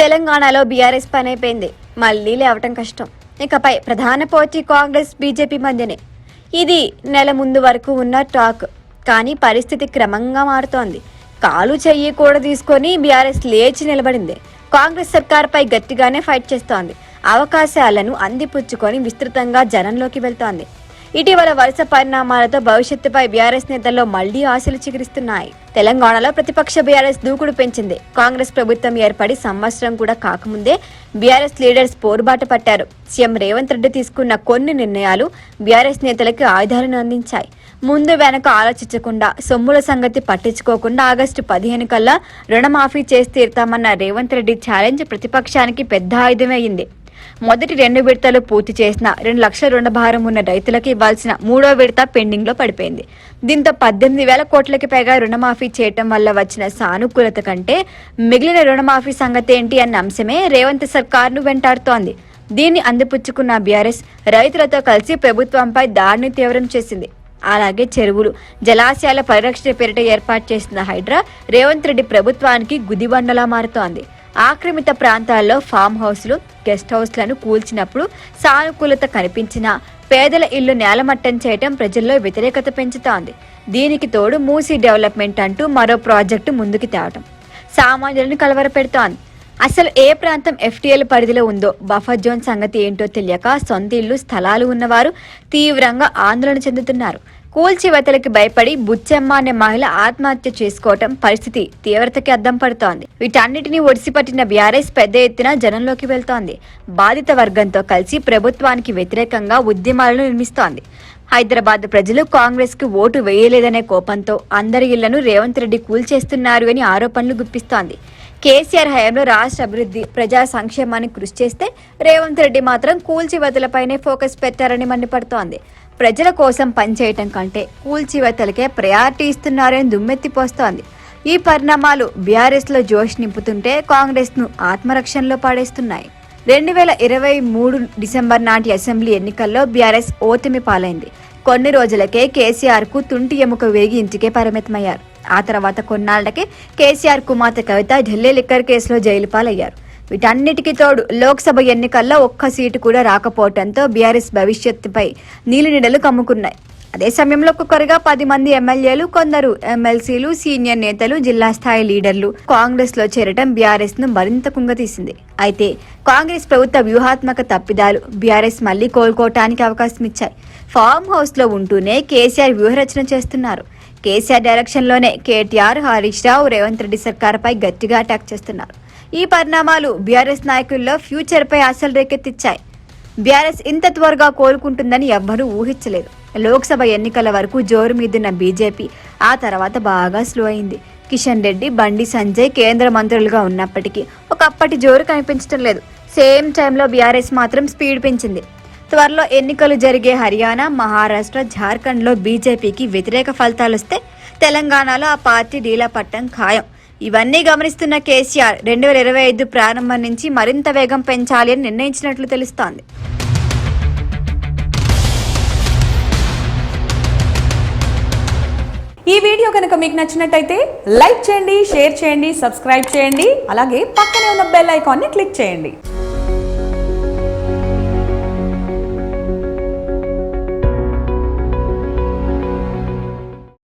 తెలంగాణలో బీఆర్ఎస్ పని అయిపోయింది మళ్ళీ లేవటం కష్టం. ఇకపై ప్రధాన పోటీ కాంగ్రెస్ బీజేపీ మధ్యనే. ఇది నెల ముందు వరకు ఉన్న టాక్. కానీ పరిస్థితి క్రమంగా మారుతోంది. కాలు చెయ్యి కూడా తీసుకొని బీఆర్ఎస్ లేచి నిలబడింది. కాంగ్రెస్ సర్కార్పై గట్టిగానే ఫైట్ చేస్తోంది. అవకాశాలను అందిపుచ్చుకొని విస్తృతంగా జనంలోకి వెళ్తోంది. ఇటీవల వరుస పరిణామాలతో భవిష్యత్తుపై బీఆర్ఎస్ నేతల్లో మళ్ళీ ఆశలు చిగురిస్తున్నాయి. తెలంగాణలో ప్రతిపక్ష బీఆర్ఎస్ దూకుడు పెంచింది. కాంగ్రెస్ ప్రభుత్వం ఏర్పడి సంవత్సరం కూడా కాకముందే బీఆర్ఎస్ లీడర్స్ పోరుబాట పట్టారు. సీఎం రేవంత్ రెడ్డి తీసుకున్న కొన్ని నిర్ణయాలు బీఆర్ఎస్ నేతలకు ఆయుధాలను అందించాయి. ముందు వెనక ఆలోచించకుండా సొమ్ముల సంగతి పట్టించుకోకుండా ఆగస్టు పదిహేను కల్లా రుణమాఫీ చేసి తీరుతామన్న రేవంత్ రెడ్డి ఛాలెంజ్ ప్రతిపక్షానికి పెద్ద ఆయుధమైంది మొదటి రెండు విడతలు పూర్తి చేసిన రెండు లక్షల రుణ భారం ఉన్న రైతులకు ఇవ్వాల్సిన మూడో విడత పెండింగ్లో పడిపోయింది. దీంతో పద్దెనిమిది వేల కోట్లకి పైగా రుణమాఫీ చేయటం వల్ల వచ్చిన సానుకూలత కంటే మిగిలిన రుణమాఫీ సంగతి ఏంటి అన్న అంశమే రేవంత్ సర్కార్ను వెంటాడుతోంది. దీన్ని అందిపుచ్చుకున్న బీఆర్ఎస్ రైతులతో కలిసి ప్రభుత్వంపై దాడిని తీవ్రం చేసింది. అలాగే చెరువులు జలాశయాల పరిరక్షణ పేరిట ఏర్పాటు చేసిన హైడ్రా రేవంత్ రెడ్డి ప్రభుత్వానికి గుదిబండలా మారుతోంది. ఆక్రమిత ప్రాంతాల్లో ఫామ్ హౌస్లు గెస్ట్ హౌస్లను కూల్చినప్పుడు సానుకూలత కనిపించినా పేదల ఇల్లు నేలమట్టం చేయటం ప్రజల్లో వ్యతిరేకత పెంచుతోంది. దీనికి తోడు మూసీ డెవలప్మెంట్ అంటూ మరో ప్రాజెక్టు ముందుకు తేవటం సామాన్యులను కలవరపెడుతోంది. అసలు ఏ ప్రాంతం ఎఫ్టీఎల్ పరిధిలో ఉందో బఫర్ జోన్ సంగతి ఏంటో తెలియక సొంత ఇల్లు స్థలాలు ఉన్నవారు తీవ్రంగా ఆందోళన చెందుతున్నారు. కూల్చివేతలకి భయపడి బుచ్చమ్మ అనే మహిళ ఆత్మహత్య చేసుకోవటం పరిస్థితి తీవ్రతకి అద్దం పడుతోంది. వీటన్నిటిని ఒడిసిపట్టిన బీఆర్ఎస్ పెద్ద ఎత్తున జనంలోకి వెళ్తోంది. బాధిత వర్గంతో కలిసి ప్రభుత్వానికి వ్యతిరేకంగా ఉద్యమాలను నిర్మిస్తోంది. హైదరాబాద్ ప్రజలు కాంగ్రెస్కు ఓటు వేయలేదనే కోపంతో అందరి ఇళ్ళను రేవంత్ రెడ్డి కూల్చేస్తున్నారు అని ఆరోపణలు గుప్పిస్తోంది. కేసీఆర్ హయాంలో రాష్ట్ర అభివృద్ధి ప్రజా సంక్షేమాన్ని కృషి చేస్తే రేవంత్ రెడ్డి మాత్రం కూల్చివేతలపైనే ఫోకస్ పెట్టారని మండిపడుతోంది. ప్రజల కోసం పనిచేయటం కంటే కూల్చివేతలకే ప్రయారిటీ ఇస్తున్నారని దుమ్మెత్తిపోస్తోంది. ఈ పరిణామాలు బీఆర్ఎస్లో జోష్ నింపుతుంటే కాంగ్రెస్ను ఆత్మరక్షణలో పాడేస్తున్నాయి. రెండు వేల ఇరవై మూడు డిసెంబర్ నాటి అసెంబ్లీ ఎన్నికల్లో బీఆర్ఎస్ ఓటమి పాలైంది. కొన్ని రోజులకే కేసీఆర్కు తుంటి ఎముక విరిగి ఇంటికే పరిమితమయ్యారు. ఆ తర్వాత కొన్నాళ్ళకే కేసీఆర్ కుమార్తె కవిత ఢిల్లీ లిక్కర్ కేసులో జైలు పాలయ్యారు వీటన్నిటికీ తోడు లోక్సభ ఎన్నికల్లో ఒక్క సీటు కూడా రాకపోవడంతో బీఆర్ఎస్ భవిష్యత్తుపై నీలినీడలు కమ్ముకున్నాయి. అదే సమయంలో ఒక్కొక్కరుగా పది మంది ఎమ్మెల్యేలు కొందరు ఎమ్మెల్సీలు సీనియర్ నేతలు జిల్లా స్థాయి లీడర్లు కాంగ్రెస్లో చేరటం బీఆర్ఎస్ను మరింత కుంగతీసింది. అయితే కాంగ్రెస్ ప్రభుత్వ వ్యూహాత్మక తప్పిదాలు బీఆర్ఎస్ మళ్ళీ కోలుకోవటానికి అవకాశం ఇచ్చాయి. ఫామ్ హౌస్లో ఉంటూనే కేసీఆర్ వ్యూహరచన చేస్తున్నారు. కేసీఆర్ డైరెక్షన్లోనే కేటీఆర్ హరీష్ రావు రేవంత్ రెడ్డి సర్కార్పై గట్టిగా అటాక్ చేస్తున్నారు. ఈ పరిణామాలు బీఆర్ఎస్ నాయకుల్లో ఫ్యూచర్ పై ఆశలు రేకెత్తిచ్చాయి. బీఆర్ఎస్ ఇంత త్వరగా కోలుకుంటుందని ఎవ్వరూ ఊహించలేదు. లోక్సభ ఎన్నికల వరకు జోరు మీదున్న బీజేపీ ఆ తర్వాత బాగా స్లో అయింది. కిషన్ రెడ్డి బండి సంజయ్ కేంద్ర మంత్రులుగా ఉన్నప్పటికీ ఒకప్పటి జోరు కనిపించడం లేదు. సేమ్ టైంలో బీఆర్ఎస్ మాత్రం స్పీడ్ పెంచింది. త్వరలో ఎన్నికలు జరిగే హర్యానా మహారాష్ట్ర జార్ఖండ్లో బీజేపీకి వ్యతిరేక ఫలితాలు వస్తే తెలంగాణలో ఆ పార్టీ డీలా పట్టం ఖాయం. ఇవన్నీ గమనిస్తున్న కేసీఆర్ రెండు వేల ఇరవై ఐదు ప్రారంభం నుంచి మరింత వేగం పెంచాలి అని నిర్ణయించినట్లు తెలుస్తోంది. ఈ వీడియో కనుక మీకు నచ్చినట్టయితే లైక్ చేయండి షేర్ చేయండి సబ్స్క్రైబ్ చేయండి అలాగే పక్కనే ఉన్న బెల్ ఐకాన్ని క్లిక్ చేయండి.